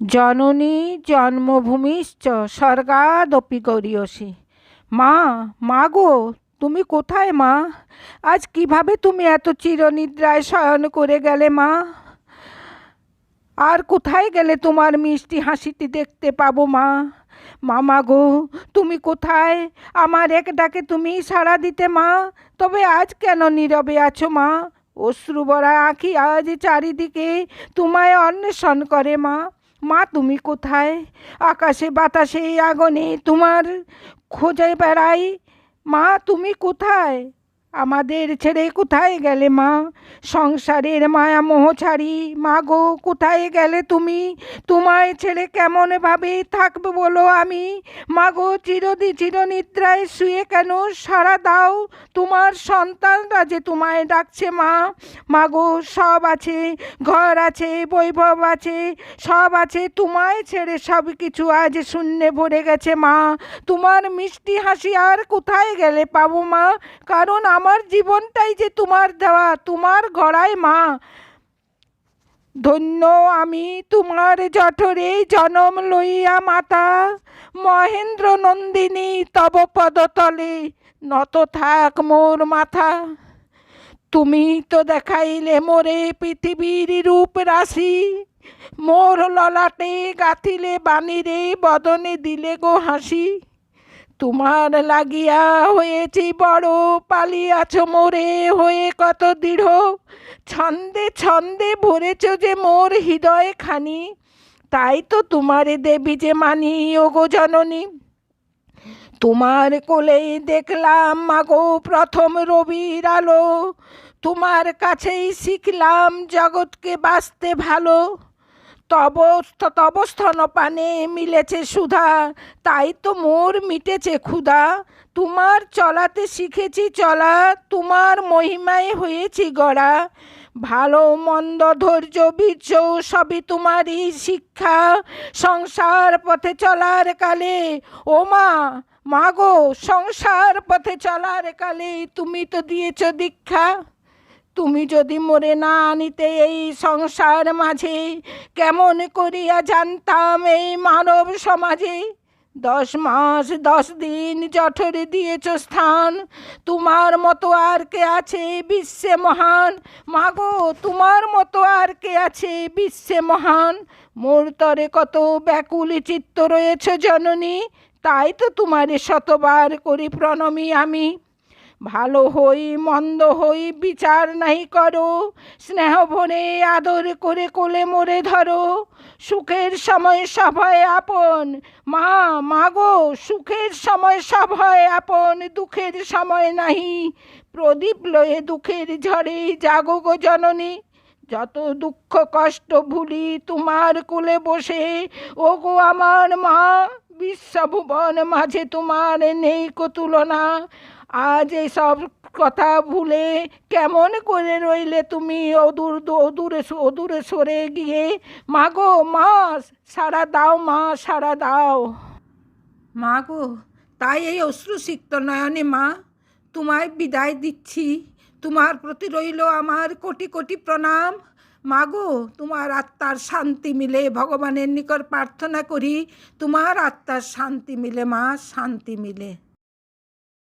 জননী জন্মভূমিশ্চ স্বর্গাদপি গরীয়সী মা মা গো, তুমি কোথায় মা? আজ কীভাবে তুমি এত চিরনিদ্রায় শয়ন করে গেলে মা? আর কোথায় গেলে তোমার মিষ্টি হাসিটি দেখতে পাবো মা? মামা গো, তুমি কোথায়? আমার এক ডাকে তুমি সাড়া দিতে মা? তবে আজ কেন নীরবে আছো মা? অশ্রুবরা আঁখি আজ চারিদিকে তোমায় অন্বেষণ করে মা। মা তুমি কোথায়? আকাশে বাতাসে আগুনে তোমার খোঁজে বেড়াই। মা তুমি কোথায়? আমাদের ছেড়ে কোথায় গেলে মা? সংসারের মায়া মোহ ছাড়ি। মা গো কোথায় গেলে তুমি? তোমায় ছেড়ে কেমনভাবে থাকবে বলো আমি? মা গো চিরদি চিরনিদ্রায় শুয়ে কেন সারা দাও? তোমার সন্তানরা যে তোমায় ডাকছে মা। মা গো সব আছে, ঘর আছে, বৈভব আছে, সব আছে। তোমায় ছেড়ে সব কিছু আজ শূন্যে ভরে গেছে মা। তোমার মিষ্টি হাসি আর কোথায় গেলে পাবো মা? কারণ আমার জীবনটাই যে তোমার দেওয়া, তোমার গড়ায় মা। ধন্য আমি তোমার জঠরে জনম লইয়া মাতা। মহেন্দ্র নন্দিনী তব পদতলে নত থাক মোর মাথা। তুমি তো দেখাইলে মোরে পৃথিবীর রূপ রাশি। মোর ললাটে গাথিলে বাণীরে বদনে দিলে গো হাসি। তোমার লাগিয়া হয়েছি বড়, পালিয়াছ মোরে হয়ে কত দৃঢ়। ছন্দে ছন্দে ভরেছ যে মোর হৃদয় খানি তাই তো তোমারে দেবী যে মানি, ওগো জননী। তোমার কোলেই দেখলাম, মাগো প্রথম রবির আলো। তোমার কাছেই শিখলাম, জগৎকে বাঁচতে ভালো। তব তব স্তনপানে মিলেছে সুধা। তাই তো মোর মিটেছে ক্ষুধা। তোমার চলাতে শিখেছি চলা, তোমার মহিমায় হয়েছি গড়া। ভালো, মন্দ, ধৈর্য, বীর্য সবই তোমারই শিক্ষা। সংসার পথে চলার কালে, ও মা মাগো সংসার পথে চলার কালে তুমি তো দিয়েছ দীক্ষা। তুমি যদি মরে না আনিতে এই সংসার মাঝে, কেমন করিয়া জানতাম এই মানব সমাজে? দশ মাস, দশ দিন জঠরে দিয়েছ স্থান, তোমার মতো আর কে আছে বিশ্বে মহান? মাগো, তোমার মতো আর কে আছে বিশ্বে মহান? মোর তরে কত ব্যাকুল চিত্ত রয়েছে জননী, তাই তো তোমারে শতবার করি প্রণমী আমি। ভালো হই, মন্দ হই, বিচার নাই করো। স্নেহ ভরে আদর করে কোলে মোরে ধরো। সুখের সময় সভয় আপন। মা মাগো সুখের সময় সভয় আপন, দুঃখের সময় নাহি। প্রদীপ লয়ে দুঃখের ঝড়ে জাগো গো জননী। যত দুঃখ কষ্ট ভুলি তোমার কোলে বসে, ও গো আমার মা, বিশ্বভুবন মাঝে তোমার নেই কো তুলনা। আজ সব কথা ভুলে কেমন করে রইলে তুমি অদূর, অদূরে অদূরে সরে গিয়ে? মাগো মা সারা দাও, মা সারা দাও। মা গো তাই এই অশ্রুসিক্ত নয়নে, মা, তোমায় বিদায় দিচ্ছি। তোমার প্রতি রইল আমার কোটি কোটি প্রণাম। মাগো, তোমার আত্মার শান্তি মিলে ভগবানের নিকট প্রার্থনা করি। তোমার আত্মার শান্তি মিলে, মা, শান্তি মিলে।